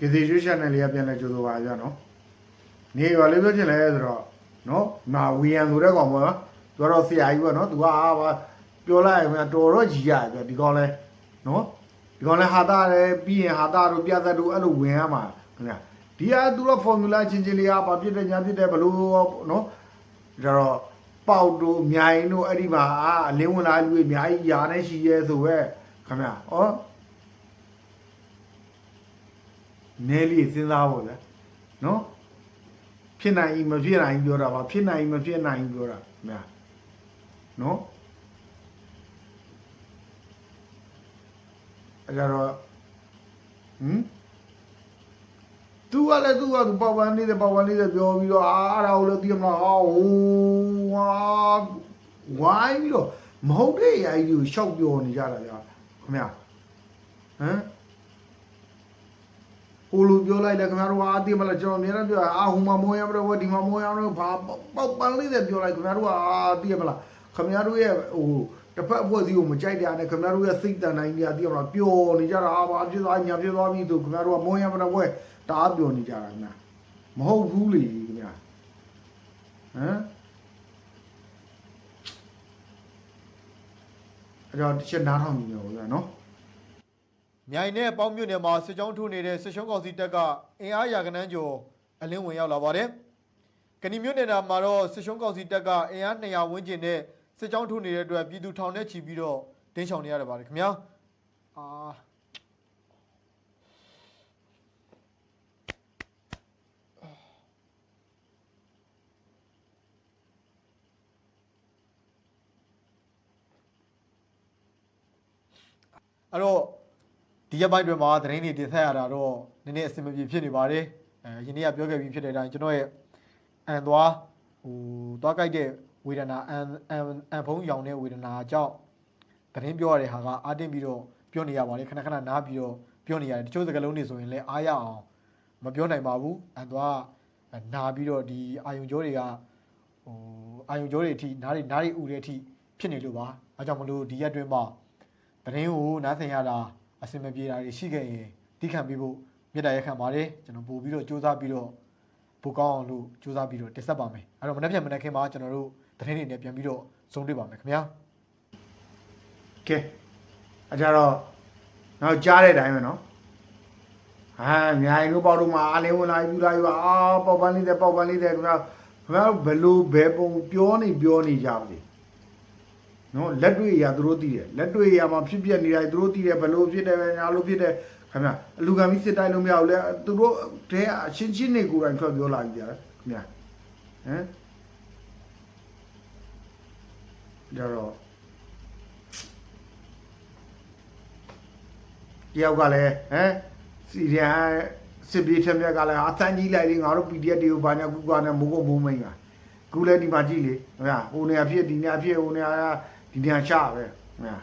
ကစီရွှေ channel လေးကပြန်လဲကြိုးဆိုပါကြနော်နေပါလေပြောချင်လဲဆိုတော့နော်မာဝီယန်ဆိုတဲ့ကောင်ပေါ့နော်သူကတော့ဆရာကြီးပေါ့နော်သူကအာပါပြောလိုက်ရင်တော်တော့ကြီးရတယ်ဒီကောင်လဲနော်ဒီကောင်လဲဟာတာလဲပြီးရင်ဟာတာတို့ပြသက်တို့အဲ့လိုဝင်ရမှာခင်ဗျာဒီဟာသူတော့ formula ချင်းချင်းလေးကဘာဖြစ်တယ်ညာဖြစ်တယ်ဘလို့နော်ဒါတော့ပေါက်တို့မြိုင်တို့အဲ့ဒီမှာအာအလင်းဝင်လာလူတွေအများကြီးယာနဲ့ရှိရဲဆိုပဲခင်ဗျာဩ နဲလေးစဉ်းစားဖို့လေနော်ဖြစ်နိုင်ဤမဖြစ်နိုင်ပြောတာပါဖြစ်နိုင်ဤမဖြစ်နိုင်ပြောတာမြာနော်အဲ့တော့ဟမ်သူကလည်းသူကသူပေါပန်းနေတဲ့ပေါပန်းနေတဲ့ပြောပြီးတော့အာအဲ့ဒါကိုလည်းသိမှာဟာဟိုးဝါဝိုင်းပြီးတော့မဟုတ်တဲ့အရာကြီးကိုရှောက်ပြောနေကြတာကြာခင်ဗျာဟမ် ဟိုလူပြောလိုက်တယ်ခင်ဗျားတို့အာတိမလားကျွန်တော်အများနဲ့ပြောအာဟိုမှာမိုးရမလို့ဒီမှာမိုးရမလို့ဘာပေါက်ပန်းလေးတဲ့ပြောလိုက်ခင်ဗျားတို့အာတိမလားခင်ဗျားတို့ရဲ့ဟိုတစ်ဖက်အဖွဲ့အစည်းကိုမကြိုက်တာနဲ့ခင်ဗျားတို့ရဲ့စိတ်တန်တိုင်းကြီးတိမလားပျော်နေကြတာအာဘာဖြစ်သွားညာဖြစ်သွားပြီဆိုခင်ဗျားတို့ကမိုးရမလို့ဘွဲတအားပျော်နေကြတာခင်ဗျာမဟုတ်ဘူးလေခင်ဗျာဟမ်အဲ့တော့တစ်ချက်နားထောင်ကြည့်လို့ရနော် မြိုင်နဲ့ပေါင်းမြို့နယ်မှာစစ်ကြောင်းထိုးနေတဲ့စစ်ရှုံးကောင်စီတပ်ကအင်အားရာကနန်းကျော်အလင်းဝင်ရောက်လာပါတယ်။ကဏီမြို့နယ်မှာတော့စစ်ရှုံးကောင်စီတပ်ကအင်အား200ဝန်းကျင်နဲ့စစ်ကြောင်းထိုးနေတဲ့အတွက်ပြည်သူထောင်နဲ့ချီပြီးတော့တင်းချောင်နေရတာပါတယ်ခင်ဗျာ။အာအဲ့တော့ ဒီရက်ပိုင်းတွေမှာသတင်းတွေတင်ဆက်ရတာတော့နည်းနည်းအဆင်မပြေဖြစ်နေပါတယ်အဲယနေ့ကပြောခဲ့ပြီးဖြစ်တဲ့အတိုင်းကျွန်တော်ရဲ့အန်သွားဟိုသွားကြိုက်တဲ့ဝေဒနာအန်အန်အန်ဖုံးရောင်တဲ့ဝေဒနာအကြောင့်သတင်းပြောရတဲ့ဟာကအာတင်းပြီးတော့ပြောနေရပါတယ်ခဏခဏနားပြီးတော့ပြောနေရတယ်တချို့စကားလုံးတွေဆိုရင်လည်းအားရအောင်မပြောနိုင်ပါဘူးအန်သွားနာပြီးတော့ဒီအာယုံကြောတွေကဟိုအာယုံကြောတွေအထိနားတွေနားတွေဥတဲ့အထိဖြစ်နေလို့ပါအဲကြောင့်မလို့ဒီရက်တွင်းမှာသတင်းကိုနားဆင်ရတာ အဆင်မပြေတာတွေရှိခဲ့ရင်တိခံပြီးဖို့မေတ္တာရက်ခံပါတယ်ကျွန်တော်ပို့ပြီးတော့စူးစမ်းပြီးတော့ပိုကောင်းအောင်လို့စူးစမ်းပြီးတော့တက်ဆက်ပါမယ်အဲ့တော့မနေ့ပြန်မနေ့ခင်မှာကျွန်တော်တို့သတင်းတွေနဲ့ပြန်ပြီးတော့စုံတွေ့ပါမယ်ခင်ဗျာကဲအကြတော့နောက်ကြားတဲ့အတိုင်းပဲနော်ဟာမြိုင်တို့ပေါက်တို့မှာအားလင်းဝင်လာယူလာယူအာပေါက်ပန်းလေးတဲ့ပေါက်ပန်းလေးတဲ့ခင်ဗျာခင်ဗျာဘယ်လိုဘယ်ပုံပြောနေပြောနေကြပါလေ နော်လက်တွေ့အရာသူတို့သိတယ်လက်တွေ့အရာမှာဖြစ်ပြနေတိုင်းသူတို့သိတယ်ဘယ်လိုဖြစ်တယ်ပဲညာလိုဖြစ်တယ်ခင်ဗျာအလူကံပြီးစစ်တိုင်းလို့မရဘူးလေသူတို့တဲအချင်းချင်းနေကိုယ်တိုင်ထွက်ပြောလာကြတယ်ခင်ဗျာဟမ်ဒါတော့တယောက်ကလည်းဟမ်စီရီယံစစ်ပြေးထက်မြက်ကလည်းအသန်းကြီးလိုက်လေငါတို့ PDF တွေကိုဘာညာကူကွာနဲ့မိုးကုတ်မိုးမိန်ပါကူလည်းဒီမှာကြည့်လေဟုတ်လားဟိုနေရာဖြစ်ဒီနေရာဖြစ်ဟိုနေရာ ဒီနေရာချပဲဟုတ်လား